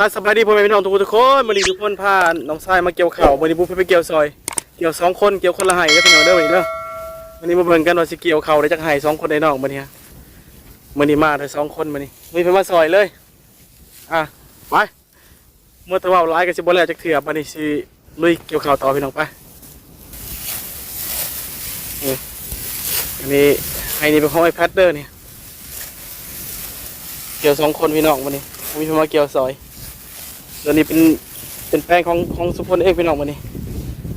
ถ้าสบายดีพ่อแม่พี่น้องทุกคนทุกคนมื้อนี้ทุกคนพาน้องชายมาเกี่ยวข้าวมื้อนี้บุฟเฟ่ไปเกี่ยวซอย เกี่ยวสองคนเกี่ยวคนละไห้เด้อพี่น้องเด้อมือนี้เด้อมื้อนี้มาเบิ่งกันว่าสิเกี่ยวเข้าได้จักไห้สองคนได้น้องมื้อนี้ฮะมื้อนี้มาได้สองคนมือนี้มีเพิ่นมาซอยเลย อะไปเมื่อตะว้าหลายก็สิบ่แล้วจักเทื่อบัดนี้สิลุยเกี่ยวข้าวต่อพี่น้องไปอันนี้ไห้นี่เป็นของไอ้แพทเด้อนี่เกี่ยวสองคนพี่น้องมือนี้มีเพิ่นมาเกี่ยวซอย ตัวนี้เป็นเป็นแป้งของของสุพลเอกพี่น้องวันนี้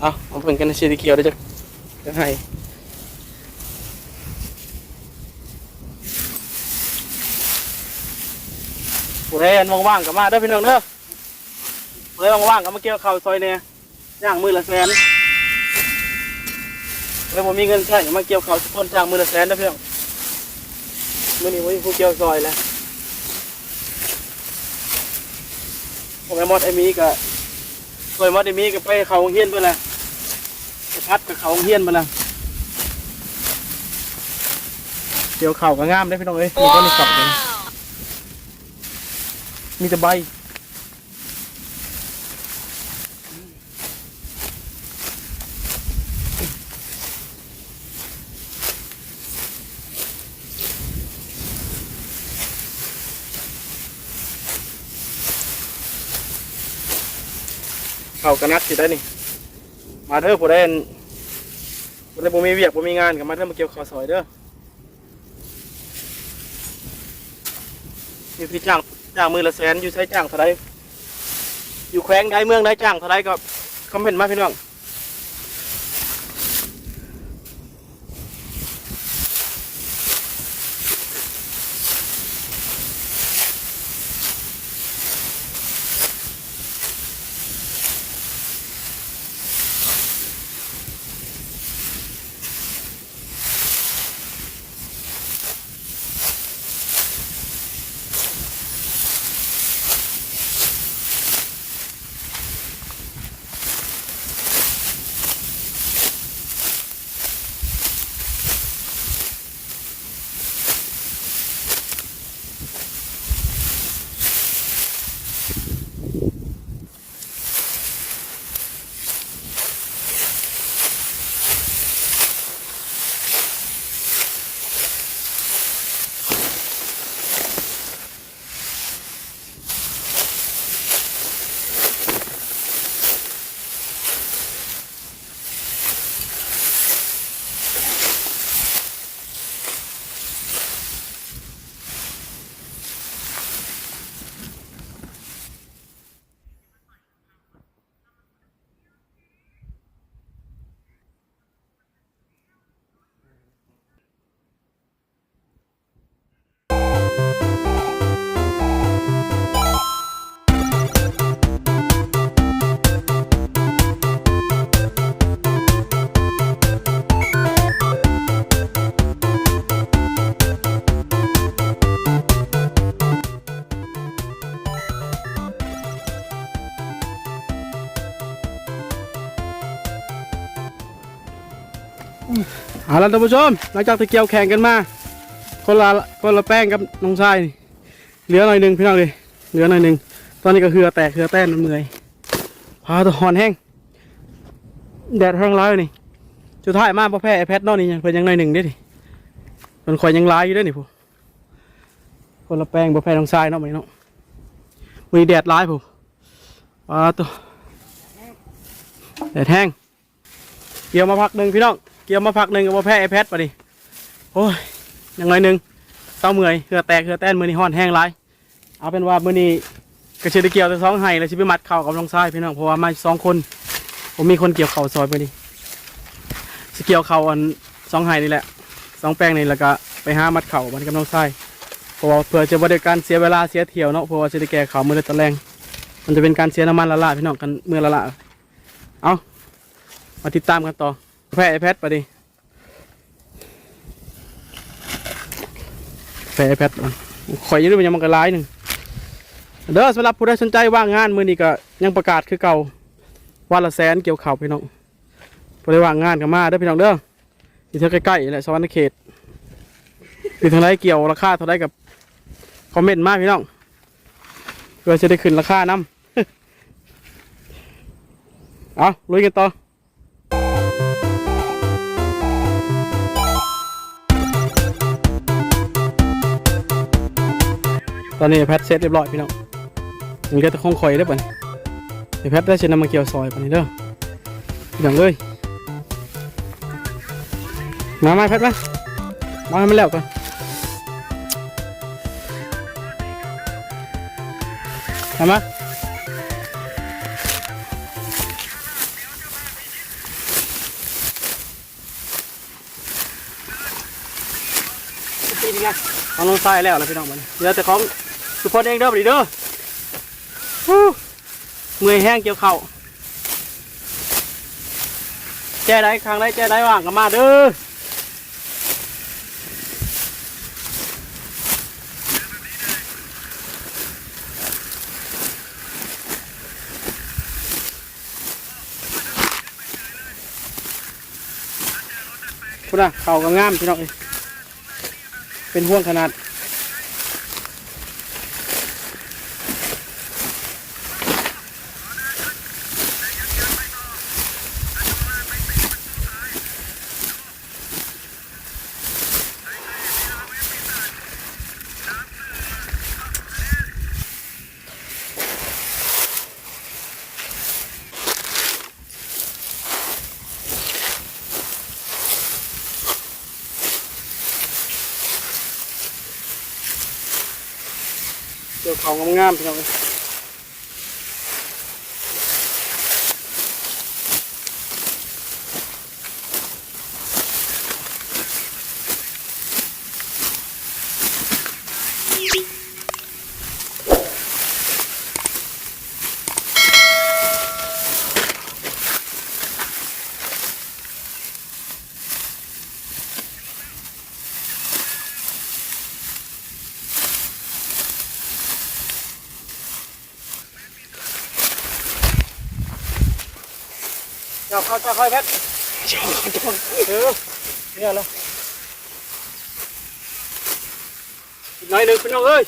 เอาเอาเพิ่นกันในชีดิเกียวได้จะจะให้ผู้ใดอันว่างๆก็มาเด้พี่น้องเด้อผู้ใดว่างๆก็มาเกี่ยวเข้าซอยเนี่ยจ้างมือละแสนแล้วผมมีเงินใช้มาเกี่ยวเข้าสุพลจ้างมือละแสนเด้พี่น้องมื้อนี้ผมมีผู้เกี่ยวซอยแล้ว ผมไอ้มอดไอ้มีก็เคยมอดไอ้มีก็ไปเขาโรงเฮียนไปละไปพัดกับเขาโรงเฮียนไปละเดี๋ยวเข่าก็งามได้พี่น้องเอ้ยมีก็มีสับเลยมีแต่ใบ เข่ากระนักสิได้นี่ มาเถอะผู้ใดอันผู้ใดบ่มีเวียกบ่มีงานก็มาเถอะมาเกี่ยวข้าวซอยเด้อนี่พี่จ้างจ้างมือละแสนอยู่ใช้จ้างเท่าไรอยู่แขวงใดเมืองใดจ้างเท่าไรก็คอมเมนต์มาพี่น้อง เอาล่ะท่านผู้ชม หลังจากที่เกียวแข่งกันมา คนละคนละแป้งกับน้องชายเหลือหน่อยหนึ่งพี่น้องเลยเหลือหน่อยหนึ่งตอนนี้ก็เหือแตกเหือแต้นมันเหนื่อยพาตัวหอนแห้งแดดแห้งร้ายนี่สุดท้ายมากพ่อแพ้ไอแพทนอกนี่ยังเพิ่นยังหน่อยหนึ่งเด้ดิมันคอยยังร้ายอยู่ด้อนี่ผู้คนละแป้งพ่อแพ้น้องชายเนาะมื้อนี้เนาะมีแดดร้ายผู้ปลาตัวแดดแห้งเกี่ยวมาพักหนึ่งพี่น้อง เกี่ยวมาพักหนึ่งกับพ่อแพ้ไอแพทปะดิโอ้ยยังไงหนึ่งเศร้าเมื่อยเหือแตกเหือแต้นมือนี่ห้อนแห้งไรเอาเป็นว่ามือนี้กระเชือเกี่ยวแต่สองไห้แล้วชิไปมัดเข่ากับน้องชายพี่น้องเพราะว่ามาสองคน ผมมีคนเกี่ยวเข่าซอยมือนี้สเกี่ยวเข่าอันสองไห้นี่แหละสองแป้งนี่แล้วก็ไปหามัดเข่ามันกับน้องชายเพราะว่าเพื่อจะบริการเสียเวลาเสียเที่ยวเนาะเพราะว่าจะได้แก่เข่ามือละตะแรงมันจะเป็นการเสียน้ำมันละลายพี่น้องกันมือละละเอามาติดตามกันต่อ แพ้ไอแพดไปดิแพ้ไอแพดข่อยอยืดมันยังมันก็ร้ายหนึ่งเด้อสำหรับผู้ใดสนใจว่างงานมือนี้ก็ยังประกาศคือเก่าวันละแสนเกี่ยวข่าวพี่น้องผู้ใดว่างงานก็มาเด้อพี่น้องเด้อที่เท่าใกล้ๆแหละสวรรค์เขตคือทางไรเกี่ยวราคาเท่าไรกับคอมเมนต์มาพี่น้องเพื่อจะได้ขึ้นราคาน้ำเอาลุยกันต่อ อนนี้แพทเสร็จเรียบร้อยพี่น้องยังก็จะคงคอยได้ป่ะเดี๋ยวแพทได้เชิญนำมาเกี่ยวซอยป่ะนี่เด้อพี่น้องเลยมามาแพทมามาให้มันแล้วก่อนทำมาเอาลงทรายแล้วนะพี่น้องมันเดี๋ยวแต่ของ สุพจน์เองเด้อบัดนี้เด้อฮู้เมื่อยแห้งเกี่ยวเข่าแจ้ได้ครั้งได้แจ้ได้ว่างก็มาเด้อคุณน่ะเข่าก็งามพี่น้องเป็นห่วงขนาด เกี่ยวเขางามๆพี่น้อง เอ้ยเจ้าเข้าเจ้าเข้าเพชรเออเนี่ยแล้วอีกหน่อยหนึ่งพี่น้องเอ้ย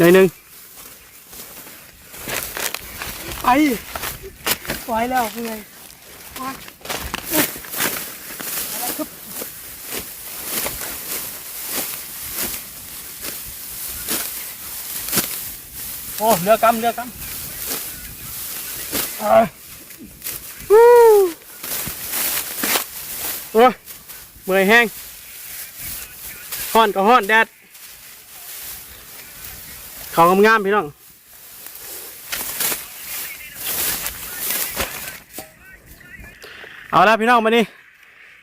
หน่อยหนึ่งไปไว้แล้วเป็นไงโอ้เรือกำเรือกำเอ้ยโอ้ยเมื่อยแห้งห้อนก็ห้อนแดด เขางามๆพี่น้องเอาละพี่น้องมานี่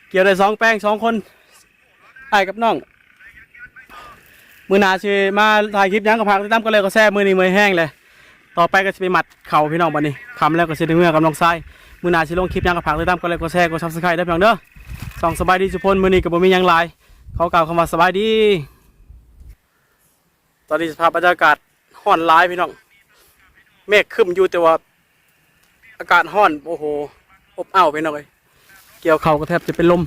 เกี่ยวได้สองแป้งสองคนไอ้กับน้องมือหนาชิมาถ่ายคลิปยังกับพักติดตามกันเลยก็แซ่มือนี้มือแห้งเลย ต่อไปก็จะไปหมัดเข่าพี่น้องบัดนี้คำแล้วก็จะได้เมื่อกับน้องทรายมือหนาชิลงคลิปยังกับพักติดตามกันเลยก็แซ่ก็ซับสไครต์ได้เพียงเด้อสองสบายดีสุพลมือนี้กับบ่มียังหลเขากล่าวคำว่าสบายดี ตอนนี้สภาพบรรยากาศห้อนร้ายพี่น้อง เมฆคึ้มอยู่แต่ว่า อากาศห้อนโอ้โห อบอ้าวพี่น้องเลยเกี่ยวเข่าก็แทบจะเป็นลม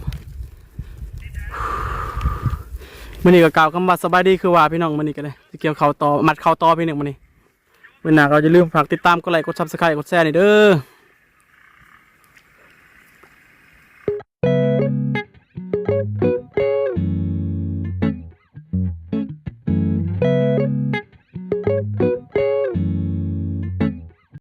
มันนี่ก็กล่าวคำว่าสบายดีคือว่าพี่น้องมันนี่ก็เลยเกี่ยวเข่าต่อมัดเข่าต่อพี่หนึ่งมันนี่เมื่อหน้าเราจะลืมฝากติดตามกดไลค์กดซับสไครต์กดแชร์นี่เด้อ